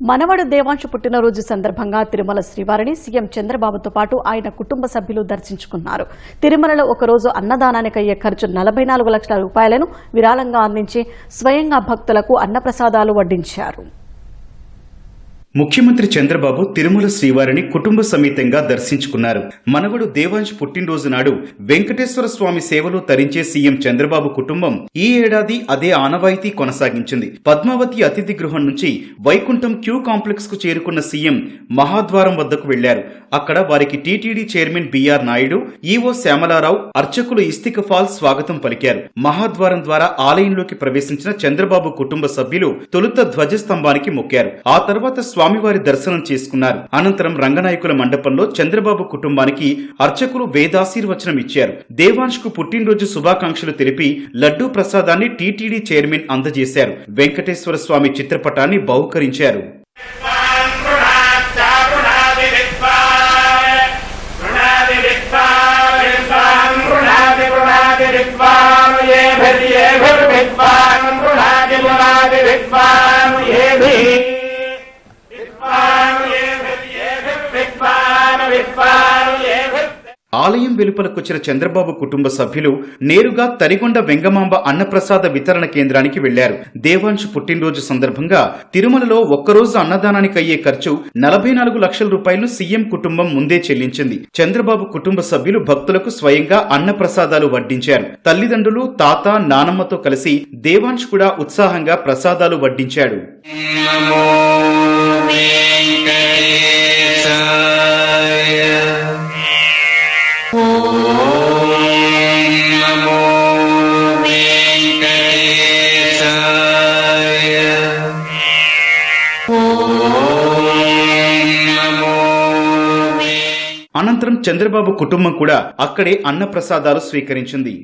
మనవడు దేవాంశు పుట్టినరోజు సందర్భంగా తిరుమల శ్రీవారిని సీఎం చంద్రబాబుతో పాటు ఆయన కుటుంబ సభ్యులు దర్శించుకున్నారు. తిరుమలలో ఒకరోజు అన్నదానానికి అయ్యే ఖర్చు నలభై నాలుగు లక్షల రూపాయలను విరాళంగా అందించి స్వయంగా భక్తులకు అన్నప్రసాదాలు వడ్డించారు. ముఖ్యమంత్రి చంద్రబాబు తిరుమల శ్రీవారిని కుటుంబ సమేతంగా దర్శించుకున్నారు. మనవడు దేవాంశ్ పుట్టినరోజు నాడు వెంకటేశ్వర స్వామి సేవలో తరించే సీఎం చంద్రబాబు కుటుంబం ఈ ఏడాది అదే ఆనవాయితీ కొనసాగించింది. పద్మావతి అతిథి గృహం నుంచి వైకుంఠం క్యూ కాంప్లెక్స్కు చేరుకున్న సీఎం మహాద్వారం వద్దకు వెళ్ళారు. అక్కడ వారికి TTD chairman BR Naidu EO Shyamalarao అర్చకులు ఇస్తిక ఫాల్ స్వాగతం పలికారు. మహాద్వారం ద్వారా ఆలయంలోకి ప్రవేశించిన చంద్రబాబు కుటుంబ సభ్యులు తొలుత ధ్వజస్తంభానికి మొక్కారు. ఆ తర్వాత స్వామివారి దర్శనం చేసుకున్నారు. అనంతరం రంగనాయకుల మండపంలో చంద్రబాబు కుటుంబానికి అర్చకులు వేదాశీర్వచనం ఇచ్చారు. దేవాంశ్కు పుట్టినరోజు శుభాకాంక్షలు తెలిపి లడ్డూ ప్రసాదాన్ని టీటీడీ చైర్మన్ అందజేశారు. వెంకటేశ్వర స్వామి చిత్రపటాన్ని బహుకరించారు. ఆలయం వెలుపలకొచ్చిన చంద్రబాబు కుటుంబ సభ్యులు నేరుగా తరిగొండ వెంగమాంబ అన్నప్రసాద వితరణ కేంద్రానికి వెళ్ళారు. దేవాంశు పుట్టినరోజు సందర్భంగా తిరుమలలో ఒక్కరోజు అన్నదానానికి అయ్యే ఖర్చు నలభై నాలుగు లక్షల రూపాయలు సీఎం కుటుంబం ముందే చెల్లించింది. చంద్రబాబు కుటుంబ సభ్యులు భక్తులకు స్వయంగా అన్నప్రసాదాలు వడ్డించారు. తల్లిదండ్రులు తాత నానమ్మతో కలిసి దేవాంశ్ కూడా ఉత్సాహంగా ప్రసాదాలు వడ్డించాడు. అనంతరం చంద్రబాబు కుటుంబం కూడా అక్కడే అన్నప్రసాదాలు స్వీకరించింది.